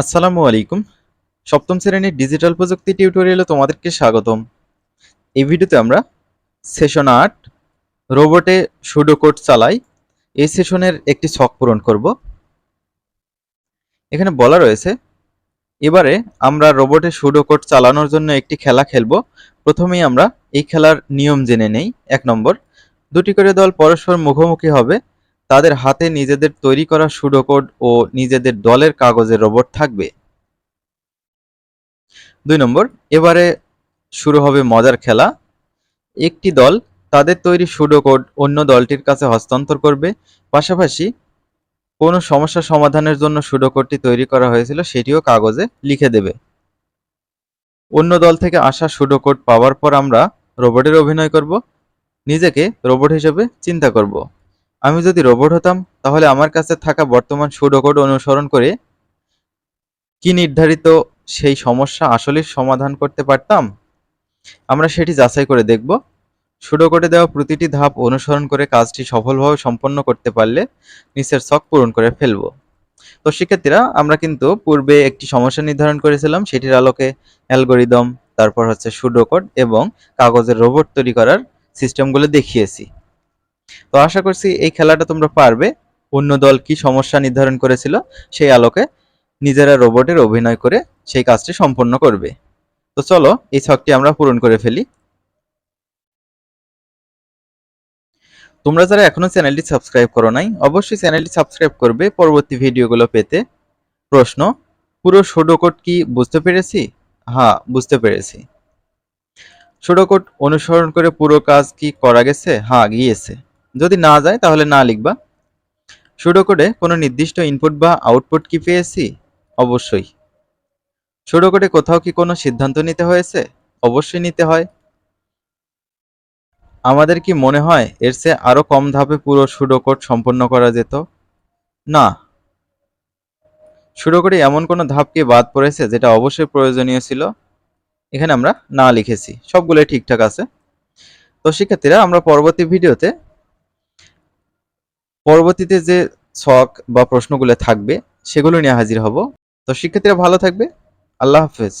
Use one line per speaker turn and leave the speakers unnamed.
আসসালামু আলাইকুম। সপ্তম শ্রেণির ডিজিটাল প্রযুক্তি টিউটোরিয়ালে তোমাদেরকে স্বাগতম। এই ভিডিওতে আমরা সেশন আট, রোবটে সুডো কোড চালাই, এই সেশনের একটি ছক পূরণ করব। এখানে বলা রয়েছে, এবারে আমরা রোবটে সুডো কোড চালানোর জন্য একটি খেলা খেলব। প্রথমেই আমরা এই খেলার নিয়ম জেনে নেই, এক নম্বর। দুটি করে দল পরস্পর মুখোমুখি হবে তাদের হাতে নিজেদের তৈরি করা সুডো কোড ও নিজেদের দলের কাগজের রোবট থাকবে। দুই নম্বর, এবারে শুরু হবে মজার খেলা। একটি দল তাদের তৈরি সুডো কোড অন্য দলটির কাছে হস্তান্তর করবে। পাশাপাশি কোনো সমস্যা সমাধানের জন্য সুডো কোডটি তৈরি করা হয়েছিল সেটিও কাগজে লিখে দেবে। অন্য দল থেকে আসা সুডো কোড পাওয়ার পর আমরা রোবটের অভিনয় করব। নিজেকে রোবট হিসেবে চিন্তা করব। আমি যদি রোবট হতাম, তাহলে আমার কাছে থাকা বর্তমান সুডো কোড অনুসরণ করে কি নির্ধারিত সেই সমস্যা আসলে সমাধান করতে পারতাম? আমরা সেটি যাচাই করে দেখব। সুডোকোডে দেওয়া প্রতিটি ধাপ অনুসরণ করে কাজটি সফলভাবে সম্পন্ন করতে পারলে নিচের ছক পূরণ করে ফেলব। তো শিক্ষার্থীরা, আমরা কিন্তু পূর্বে একটি সমস্যা নির্ধারণ করেছিলাম, সেটির আলোকে অ্যালগোরিদম, তারপর হচ্ছে সুডো কোড এবং কাগজের রোবট তৈরি করার সিস্টেমগুলো দেখিয়েছি। তো আশা করছি এই খেলাটা তোমরা পারবে। অন্য দল কি সমস্যা নির্ধারণ করেছিল সেই আলোকে নিজেরা রোবটের অভিনয় করে সেই কাজটি সম্পন্ন করবে। তো চলো, এই ছকটি আমরা পূরণ করে ফেলি। তোমরা যারা এখনও চ্যানেলটি সাবস্ক্রাইব করো নাই, অবশ্যই চ্যানেলটি সাবস্ক্রাইব করবে। পরবর্তী ভিডিওগুলো পেতে প্রশ্ন, পুরো সুডোকোড কি বুঝতে পেরেছি? হ্যাঁ বুঝতে পেরেছি। সুডোকোড অনুসরণ করে পুরো কাজ কি করা গেছে? হ্যাঁ গিয়েছে। যদি না যায়, তাহলে না লিখবা। সুডোকোডে কোনো নির্দিষ্ট ইনপুট বা আউটপুট কি পেয়েছি? অবশ্যই। সুডোকোডে কোথাও কি কোনো সিদ্ধান্ত নিতে হয়েছে? অবশ্যই নিতে হয়। আমাদের কি মনে হয় এর চেয়ে আরও কম ধাপে পুরো সুডোকোড সম্পন্ন করা যেত? না। সুডোকোডে এমন কোনো ধাপ কি বাদ পড়েছে যেটা অবশ্যই প্রয়োজনীয় ছিল? এখানে আমরা না লিখেছি। সবগুলোই ঠিকঠাক আছে। তো শিক্ষার্থীরা, আমরা পরবর্তী ভিডিওতে পরবর্তীতে যে ছক বা প্রশ্নগুলো থাকবে, সেগুলো নিয়ে হাজির হব। তো শিক্ষার্থীরা ভালো থাকবে। আল্লাহ হাফেজ।